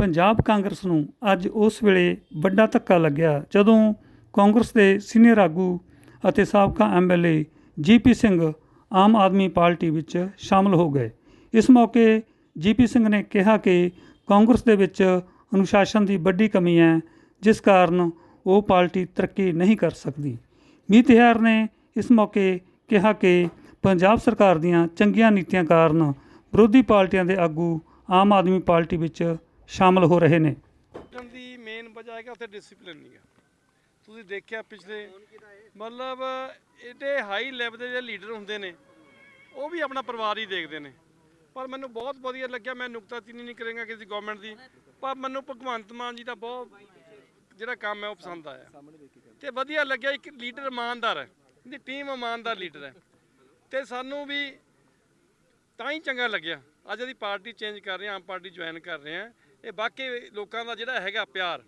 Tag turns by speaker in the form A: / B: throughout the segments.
A: ਪੰਜਾਬ ਕਾਂਗਰਸ ਨੂੰ ਅੱਜ ਉਸ ਵੇਲੇ ਵੱਡਾ ਧੱਕਾ ਲੱਗਿਆ ਜਦੋਂ ਕਾਂਗਰਸ ਦੇ ਸੀਨੀਅਰ ਆਗੂ ਅਤੇ ਸਾਬਕਾ MLA GP Singh Aam Aadmi Party ਵਿੱਚ ਸ਼ਾਮਲ ਹੋ ਗਏ। ਇਸ ਮੌਕੇ ਜੀਪੀ ਸਿੰਘ ਨੇ ਕਿਹਾ ਕਿ ਕਾਂਗਰਸ ਦੇ ਵਿੱਚ ਅਨੁਸ਼ਾਸਨ ਦੀ ਵੱਡੀ ਕਮੀ ਹੈ, ਜਿਸ ਕਾਰਨ ਉਹ ਪਾਰਟੀ ਤਰੱਕੀ ਨਹੀਂ ਕਰ ਸਕਦੀ। ਮੀਤ ਹੈਰ ਨੇ ਇਸ ਮੌਕੇ ਕਿਹਾ ਕਿ ਪੰਜਾਬ ਸਰਕਾਰ ਦੀਆਂ ਚੰਗੀਆਂ ਨੀਤੀਆਂ ਕਾਰਨ ਵਿਰੋਧੀ ਪਾਰਟੀਆਂ ਦੇ ਆਗੂ ਆਮ ਆਦਮੀ ਪਾਰਟੀ ਵਿੱਚ ਸ਼ਾਮਲ ਹੋ ਰਹੇ ਨੇ।
B: ਡਿਸਪਲਿਨ ਦੀ ਮੇਨ ਵਜ੍ਹਾ ਹੈ ਕਿ ਉੱਥੇ ਡਿਸਪਲਿਨ ਨਹੀਂ ਹੈ। ਤੁਸੀਂ ਦੇਖਿਆ ਪਿਛਲੇ, ਮਤਲਬ ਇਹਦੇ ਹਾਈ ਲੈਵਲ ਦੇ ਜਿਹੜੇ ਲੀਡਰ ਹੁੰਦੇ ਨੇ, ਉਹ ਵੀ ਆਪਣਾ ਪਰਿਵਾਰ ਹੀ ਦੇਖਦੇ ਨੇ। ਪਰ ਮੈਨੂੰ ਬਹੁਤ ਵਧੀਆ ਲੱਗਿਆ, ਮੈਂ ਨੁਕਤਾਚੀਨੀ ਨਹੀਂ ਕਰਾਂਗਾ ਕਿਸੇ ਗਵਰਨਮੈਂਟ ਦੀ, ਪਰ ਮੈਨੂੰ ਭਗਵੰਤ ਮਾਨ ਜੀ ਦਾ ਬਹੁਤ ਜਿਹੜਾ ਕੰਮ ਹੈ, ਉਹ ਪਸੰਦ ਆਇਆ। ਤੇ ਵਧੀਆ ਲੱਗਿਆ, ਇੱਕ ਲੀਡਰ ਇਮਾਨਦਾਰ ਹੈ, ਇਹਦੀ ਟੀਮ ਇਮਾਨਦਾਰ ਲੀਡਰ ਹੈ। ਤੇ ਸਾਨੂੰ ਵੀ ਤਾਂ ਹੀ ਚੰਗਾ ਲੱਗਿਆ। ਅੱਜ ਅਸੀਂ ਪਾਰਟੀ ਚੇਂਜ ਕਰ ਰਹੇ ਹਾਂ, ਆਮ ਪਾਰਟੀ ਜੁਆਇਨ ਕਰ ਰਹੇ ਹਾਂ। ਇਹ ਬਾਕੀ ਲੋਕਾਂ ਦਾ ਜਿਹੜਾ ਹੈਗਾ ਪਿਆਰ।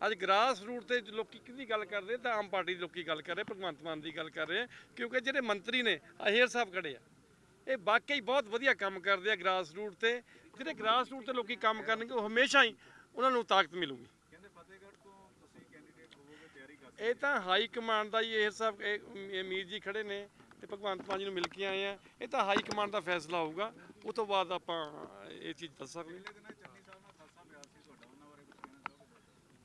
B: ਅੱਜ ਗ੍ਰਾਸ ਰੂਟ ਤੇ ਲੋਕੀ ਕਿਹਦੀ ਗੱਲ ਕਰਦੇ ਤਾਂ ਆਮ ਪਾਰਟੀ ਦੇ ਲੋਕੀ ਗੱਲ ਕਰ ਰਹੇ, ਭਗਵੰਤ ਮਾਨ ਦੀ ਗੱਲ ਕਰ ਰਹੇ ਆ ਕਿਉਂਕਿ ਜਿਹੜੇ ਮੰਤਰੀ ਨੇ ਅਹੀਰ ਸਾਹਿਬ ਖੜੇ ਆ। ਇਹ ਵਾਕਈ ਬਹੁਤ ਵਧੀਆ ਕੰਮ ਕਰਦੇ ਆ ਗ੍ਰਾਸ ਰੂਟ ਤੇ। ਜਿਹੜੇ ਗ੍ਰਾਸ ਰੂਟ ਤੇ ਲੋਕੀ ਕੰਮ ਕਰਨਗੇ, ਉਹ ਹਮੇਸ਼ਾ ਹੀ ਉਹਨਾਂ ਨੂੰ ਤਾਕਤ ਮਿਲੂਗੀ। ਇਹ ਤਾਂ ਹਾਈ ਕਮਾਂਡ ਦਾ ਹੀ ਇਹ ਸਾਹਿਬ, ਇਹ ਮੀਰ ਜੀ ਖੜੇ ਨੇ ਤੇ ਭਗਵੰਤ ਮਾਨ ਜੀ ਨੂੰ ਮਿਲ ਕੇ ਆਏ ਆ। ਇਹ ਤਾਂ ਹਾਈ ਕਮਾਂਡ ਦਾ ਫੈਸਲਾ ਹੋਊਗਾ। ਉਹ ਤੋਂ ਬਾਅਦ ਆਪਾਂ ਇਹ ਚੀਜ਼ ਦੱਸ ਸਕਦੇ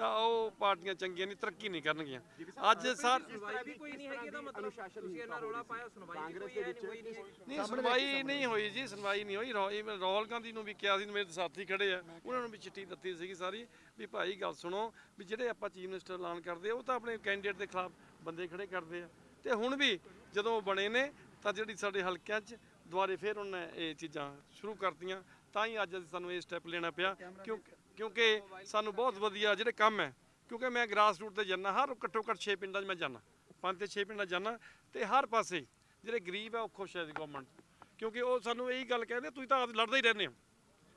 B: ਤਾਂ ਉਹ ਪਾਰਟੀਆਂ ਚੰਗੀਆਂ ਨਹੀਂ ਤਰੱਕੀ ਨਹੀਂ ਕਰਨਗੀਆਂ। ਅੱਜ ਸਾਰ
C: ਸੁਣਵਾਈ ਵੀ ਕੋਈ ਨਹੀਂ ਹੈਗੀ ਇਹਦਾ ਮਤਲਬ ਤੁਸੀਂ ਇਹਨਾਂ ਰੌਲਾ ਪਾਇਆ ਸੁਣਵਾਈ ਵੀ ਕੋਈ ਹੈ ਨਹੀਂ ਹੋਈ ਨਹੀਂ
B: ਨਹੀਂ ਸੁਣਵਾਈ ਨਹੀਂ ਹੋਈ ਜੀ ਸੁਣਵਾਈ ਨਹੀਂ ਹੋਈ। ਰੋ- ਰਾਹੁਲ ਗਾਂਧੀ ਨੂੰ ਵੀ ਕਿਹਾ ਸੀ ਮੇਰੇ ਸਾਥੀ ਖੜੇ ਆ ਉਹਨਾਂ ਨੂੰ ਵੀ ਚਿੱਠੀ ਦਿੱਤੀ ਸੀਗੀ ਸਾਰੀ ਵੀ ਭਾਈ ਗੱਲ ਸੁਣੋ ਵੀ ਜਿਹੜੇ ਆਪਾਂ ਚੀਫ ਮਿਨਿਸਟਰ ਐਲਾਨ ਕਰਦੇ ਆ ਉਹ ਤਾਂ ਆਪਣੇ ਕੈਂਡੀਡੇਟ ਦੇ ਖਿਲਾਫ ਬੰਦੇ ਖੜੇ ਕਰਦੇ ਆ। ਤੇ ਹੁਣ ਵੀ ਜਦੋਂ ਉਹ ਬਣੇ ਨੇ ਤਾਂ ਜਿਹੜੀ ਸਾਡੇ ਹਲਕਿਆਂ 'ਚ ਦੁਬਾਰੇ ਫਿਰ ਉਹਨਾਂ ਨੇ ਇਹ ਚੀਜ਼ਾਂ ਸ਼ੁਰੂ ਕਰਤੀਆਂ ਤਾਂ ਹੀ ਅੱਜ ਅਸੀਂ ਸਾਨੂੰ ਇਹ ਸਟੈਪ ਲੈਣਾ ਪਿਆ ਕਿਉਂਕਿ ਕਿਉਂਕਿ ਸਾਨੂੰ ਬਹੁਤ ਵਧੀਆ ਜਿਹੜੇ ਕੰਮ ਹੈ, ਕਿਉਂਕਿ ਮੈਂ ਗ੍ਰਾਸ ਰੂਟ ਤੇ ਜਾਂਦਾ, ਹਰ ਘੱਟੋ ਘੱਟ 6 ਪਿੰਡਾਂ 'ਚ ਮੈਂ ਜਾਂਦਾ, ਪੰਜ ਤੇ 6 ਪਿੰਡਾਂ 'ਚ ਜਾਂਦਾ ਤੇ ਹਰ ਪਾਸੇ ਜਿਹੜੇ ਗਰੀਬ ਹੈ ਉਹ ਖੁਸ਼ ਹੈ ਦੀ ਗਵਰਨਮੈਂਟ ਕਿਉਂਕਿ ਉਹ ਸਾਨੂੰ ਇਹੀ ਗੱਲ ਕਹਿੰਦੇ, ਤੁਸੀਂ ਤਾਂ ਆਪ ਲੜਦੇ ਹੀ ਰਹਿੰਦੇ ਹੋ।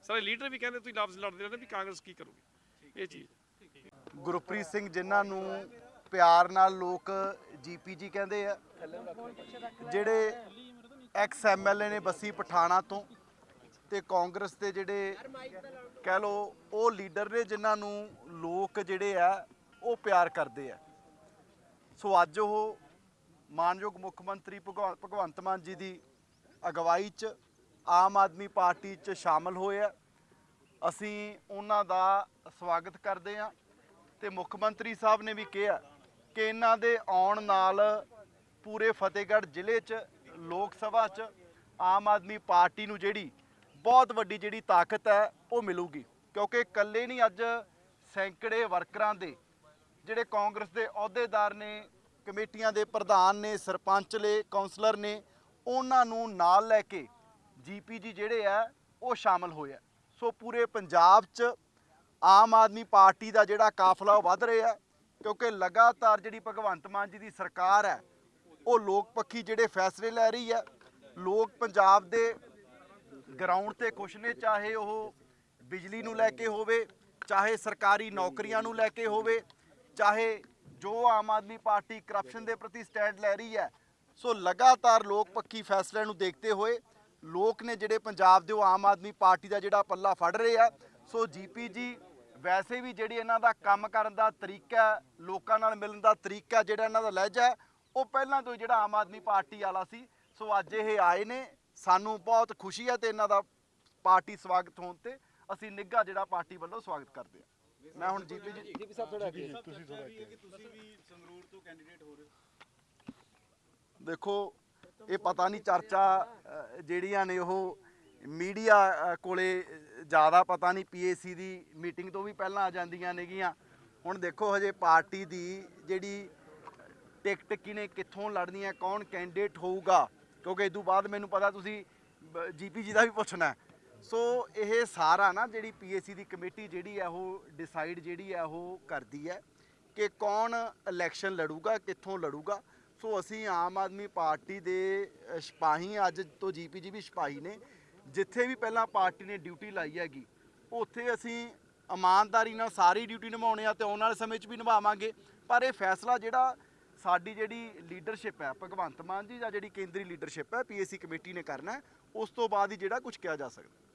B: ਸਾਰੇ ਲੀਡਰ ਵੀ ਕਹਿੰਦੇ, ਤੁਸੀਂ ਲਫ਼ਜ਼ ਲੜਦੇ ਰਹਿੰਦੇ ਵੀ ਕਾਂਗਰਸ ਕੀ ਕਰੂਗੀ? ਇਹ ਚੀਜ਼
D: ਗੁਰਪ੍ਰੀਤ ਸਿੰਘ, ਜਿਨ੍ਹਾਂ ਨੂੰ ਪਿਆਰ ਨਾਲ ਲੋਕ ਜੀਪੀਜੀ ਕਹਿੰਦੇ ਆ, ਜਿਹੜੇ ਐਕਸ ਐਮਐਲਏ ਨੇ, ਬਸੀ ਪਠਾਣਾ ਤੋਂ ਤੇ ਕਾਂਗਰਸ ਦੇ ਜਿਹੜੇ ਕਹਿ ਲੋ ਉਹ ਲੀਡਰ ਨੇ ਜਿਨ੍ਹਾਂ ਨੂੰ ਲੋਕ ਜਿਹੜੇ ਆ, ਉਹ ਪਿਆਰ ਕਰਦੇ ਆ। ਸੋ ਅੱਜ ਉਹ ਮਾਨਯੋਗ ਮੁੱਖ ਮੰਤਰੀ ਭਗਵ- ਭਗਵੰਤ ਮਾਨ ਜੀ ਦੀ ਅਗਵਾਈ 'ਚ ਆਮ ਆਦਮੀ ਪਾਰਟੀ 'ਚ ਸ਼ਾਮਲ ਹੋਏ ਆ। ਅਸੀਂ ਉਹਨਾਂ ਦਾ ਸਵਾਗਤ ਕਰਦੇ ਹਾਂ ਤੇ ਮੁੱਖ ਮੰਤਰੀ ਸਾਹਿਬ ਨੇ ਵੀ ਕਿਹਾ ਕਿ ਇਹਨਾਂ ਦੇ ਆਉਣ ਨਾਲ ਪੂਰੇ ਫਤਿਹਗੜ੍ਹ ਜ਼ਿਲ੍ਹੇ 'ਚ, ਲੋਕ ਸਭਾ 'ਚ ਆਮ ਆਦਮੀ ਪਾਰਟੀ ਨੂੰ ਜਿਹੜੀ ਬਹੁਤ ਵੱਡੀ ਜਿਹੜੀ ਤਾਕਤ ਹੈ, ਉਹ ਮਿਲੂਗੀ। ਕਿਉਂਕਿ ਇਕੱਲੇ ਨਹੀਂ, ਅੱਜ ਸੈਂਕੜੇ ਵਰਕਰਾਂ ਦੇ, ਜਿਹੜੇ ਕਾਂਗਰਸ ਦੇ ਅਹੁਦੇਦਾਰ ਨੇ, ਕਮੇਟੀਆਂ ਦੇ ਪ੍ਰਧਾਨ ਨੇ, ਸਰਪੰਚ ਨੇ ਕਾਉਂਸਲਰ ਨੇ, ਉਹਨਾਂ ਨੂੰ ਨਾਲ ਲੈ ਕੇ ਜੀਪੀਜੀ ਜਿਹੜੇ ਆ, ਉਹ ਸ਼ਾਮਲ ਹੋਏ ਆ। ਸੋ ਪੂਰੇ ਪੰਜਾਬ 'ਚ ਆਮ ਆਦਮੀ ਪਾਰਟੀ ਦਾ ਜਿਹੜਾ ਕਾਫਲਾ ਉਹ ਵੱਧ ਰਿਹਾ ਕਿਉਂਕਿ ਲਗਾਤਾਰ ਜਿਹੜੀ ਭਗਵੰਤ ਮਾਨ ਜੀ ਦੀ ਸਰਕਾਰ ਹੈ, ਉਹ ਲੋਕ ਪੱਖੀ ਜਿਹੜੇ ਫੈਸਲੇ ਲੈ ਰਹੀ ਹੈ, ਲੋਕ ਪੰਜਾਬ ਦੇ ਗਰਾਊਂਡ ਤੇ ਖੁਸ਼ ਨੇ ਚਾਹੇ ਉਹ ਬਿਜਲੀ ਨੂੰ ਲੈ ਕੇ ਹੋਵੇ ਚਾਹੇ ਸਰਕਾਰੀ ਨੌਕਰੀਆਂ ਨੂੰ ਲੈ ਕੇ ਹੋਵੇ ਚਾਹੇ ਜੋ ਆਮ ਆਦਮੀ ਪਾਰਟੀ ਕਰਪਸ਼ਨ ਦੇ ਪ੍ਰਤੀ ਸਟੈਂਡ ਲੈ ਰਹੀ ਹੈ। ਸੋ ਲਗਾਤਾਰ ਲੋਕ ਪੱਖੀ ਫੈਸਲਿਆਂ ਨੂੰ ਦੇਖਦੇ ਹੋਏ ਲੋਕ ਨੇ ਜਿਹੜੇ ਪੰਜਾਬ ਦੇ ਉਹ ਆਮ ਆਦਮੀ ਪਾਰਟੀ ਦਾ ਜਿਹੜਾ ਪੱਲਾ ਫੜ ਰਹੇ ਆ ਸੋ ਜੀਪੀਜੀ ਵੈਸੇ ਵੀ ਜਿਹੜੀ ਇਹਨਾਂ ਦਾ ਕੰਮ ਕਰਨ ਦਾ ਤਰੀਕਾ ਲੋਕਾਂ ਨਾਲ ਮਿਲਣ ਦਾ ਤਰੀਕਾ ਜਿਹੜਾ ਇਹਨਾਂ ਦਾ ਲਹਿਜਾ ਹੈ, ਉਹ ਪਹਿਲਾਂ ਤੋਂ ਹੀ ਜਿਹੜਾ ਆਮ ਆਦਮੀ ਪਾਰਟੀ ਵਾਲਾ ਸੀ ਸੋ ਅੱਜ ਇਹ ਆਏ ਨੇ ਸਾਨੂੰ ਬਹੁਤ ਖੁਸ਼ੀ ਹੈ ਤੇ ਇਹਨਾਂ ਦਾ ਪਾਰਟੀ ਸਵਾਗਤ ਹੋਣ ਤੇ ਅਸੀਂ ਨਿੱਘਾ ਜਿਹੜਾ ਪਾਰਟੀ ਵੱਲੋਂ ਸਵਾਗਤ ਕਰਦੇ ਹਾਂ। ਮੈਂ ਹੁਣ ਜੀਪੀ ਜੀ ਜੀਪੀ ਸਾਹਿਬ ਥੋੜਾ ਦੇਖੋ ਇਹ ਪਤਾ ਨਹੀਂ ਚਰਚਾ ਜਿਹੜੀਆਂ ਨੇ ਉਹ ਮੀਡੀਆ ਕੋਲੇ ਜ਼ਿਆਦਾ ਪਤਾ ਨਹੀਂ ਪੀਏਸੀ ਦੀ ਮੀਟਿੰਗ ਤੋਂ ਵੀ ਪਹਿਲਾਂ ਆ ਜਾਂਦੀਆਂ ਨੇਗੀਆਂ। ਹੁਣ ਦੇਖੋ ਹਜੇ ਪਾਰਟੀ ਦੀ ਜਿਹੜੀ ਟਿਕਟ ਕਿਨੇ ਕਿੱਥੋਂ ਲੜਨੀ ਹੈ ਕੌਣ ਕੈਂਡੀਡੇਟ ਹੋਊਗਾ ਕਿਉਂਕਿ ਇਦੋਂ ਬਾਅਦ ਮੈਨੂੰ ਪਤਾ ਤੁਸੀਂ ਜੀਪੀਜੀ ਦਾ ਵੀ ਪੁੱਛਣਾ ਸੋ ਇਹ ਸਾਰਾ ਨਾ ਜਿਹੜੀ ਪੀਏਸੀ ਦੀ ਕਮੇਟੀ ਜਿਹੜੀ ਹੈ ਉਹ ਡਿਸਾਈਡ ਜਿਹੜੀ ਹੈ ਉਹ ਕਰਦੀ ਹੈ ਕਿ ਕੌਣ ਇਲੈਕਸ਼ਨ ਲੜੂਗਾ ਕਿੱਥੋਂ ਲੜੂਗਾ। ਸੋ ਅਸੀਂ ਆਮ ਆਦਮੀ ਪਾਰਟੀ ਦੇ ਅ, ਸਿਪਾਹੀ ਅੱਜ ਤੋਂ ਜੀਪੀਜੀ ਵੀ ਸਿਪਾਹੀ ਨੇ। ਜਿੱਥੇ ਵੀ ਪਹਿਲਾਂ ਪਾਰਟੀ ਨੇ ਡਿਊਟੀ ਲਾਈ ਹੈਗੀ ਉੱਥੇ ਅਸੀਂ ਇਮਾਨਦਾਰੀ ਨਾਲ ਸਾਰੀ ਡਿਊਟੀ ਨਿਭਾਉਣੇ ਆ ਤੇ ਆਉਣ ਵਾਲੇ ਸਮੇਂ 'ਚ ਵੀ ਨਿਭਾਵਾਂਗੇ। ਪਰ ਇਹ ਫੈਸਲਾ ਜਿਹੜਾ ਸਾਡੀ ਜਿਹੜੀ ਲੀਡਰਸ਼ਿਪ ਹੈ, ਭਗਵੰਤ ਮਾਨ ਜੀ ਜਾਂ ਜਿਹੜੀ ਕੇਂਦਰੀ ਲੀਡਰਸ਼ਿਪ ਹੈ ਪੀਏਸੀ ਕਮੇਟੀ ਨੇ ਕਰਨਾ ਉਸ ਤੋਂ ਬਾਅਦ ਹੀ ਜਿਹੜਾ ਕੁਝ ਕਿਹਾ ਜਾ ਸਕਦਾ।